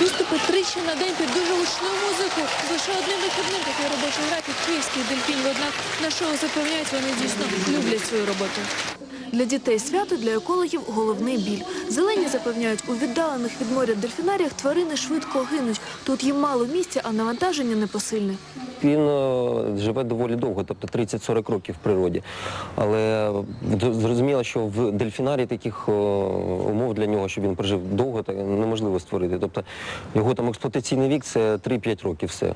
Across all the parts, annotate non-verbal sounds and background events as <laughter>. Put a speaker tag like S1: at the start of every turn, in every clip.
S1: Виступи тричі на день під дуже гучну музику. Лише одним вихідним такий робочий графік київських дельфінів. Однак на шоу запевняють, вони дійсно люблять свою роботу. Для дітей свято, для екологів головний біль. Зелені запевняють, у віддалених від моря дельфінаріях тварини швидко гинуть. Тут їм мало місця, а навантаження непосильне.
S2: Він е, живе доволі довго, тобто 30-40 років в природі. Але д- зрозуміло, що в дельфінарі таких е, умов для нього, щоб він прожив довго, так неможливо створити. Тобто його там експлуатаційний вік це 3-5 років все.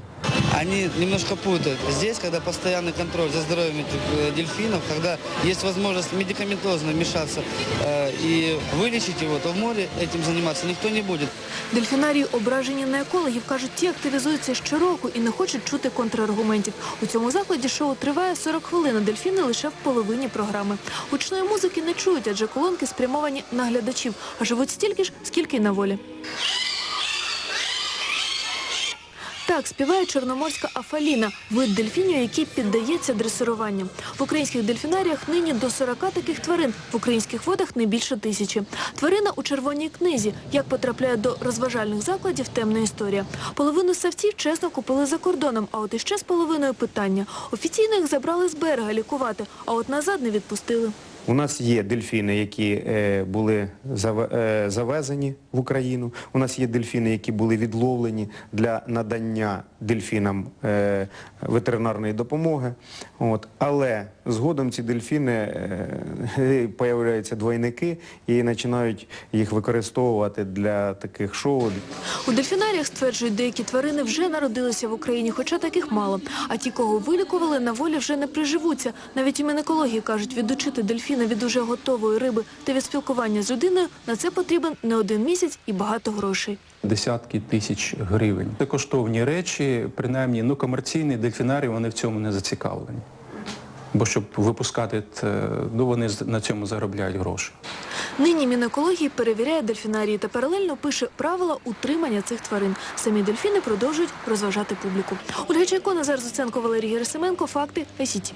S3: Они немножко путают. Здесь, когда постоянный контроль за здоровьем этих э, дельфинов, когда есть возможность медикаментозно вмешаться э, и вылечить его, то в море этим заниматься никто не будет.
S1: Дельфінарії ображені на екологів, кажуть, ті активізуються щороку і не хочуть чути контраргументів. У цьому закладі шоу триває 40 хвилин, а дельфіни лише в половині програми. Гучної музики не чують, адже колонки спрямовані на глядачів, а живуть стільки ж, скільки й на волі. Так співає чорноморська афаліна, вид дельфінів, який піддається дресируванню. В українських дельфінаріях нині до 40 таких тварин, в українських водах не більше тисячі. Тварина у червоній книзі. Як потрапляє до розважальних закладів, темна історія. Половину савців чесно купили за кордоном, а от іще з половиною питання. Офіційно їх забрали з берега лікувати, а от назад не відпустили.
S4: У нас є дельфіни, які е, були е, завезені в Україну. У нас є дельфіни, які були відловлені для надання дельфінам е, ветеринарної допомоги. От. Але згодом ці дельфіни <laughs> появляються двойники і починають їх використовувати для таких шоу.
S1: У дельфінаріях стверджують, деякі тварини вже народилися в Україні, хоча таких мало. А ті, кого вилікували, на волі вже не приживуться. Навіть у Мінекології кажуть, відучити дельфіна від уже готової риби та від спілкування з людиною на це потрібен не один місяць і багато грошей.
S5: десятки тисяч гривень. Це коштовні речі, принаймні, ну, комерційні дельфінарії, вони в цьому не зацікавлені. Бо щоб випускати, ну, вони на цьому заробляють гроші.
S1: Нині Мінекології перевіряє дельфінарії та паралельно пише правила утримання цих тварин. Самі дельфіни продовжують розважати публіку. Ольга Чайко, Назар Зуценко, Валерій Герасименко. Факти СІТВ.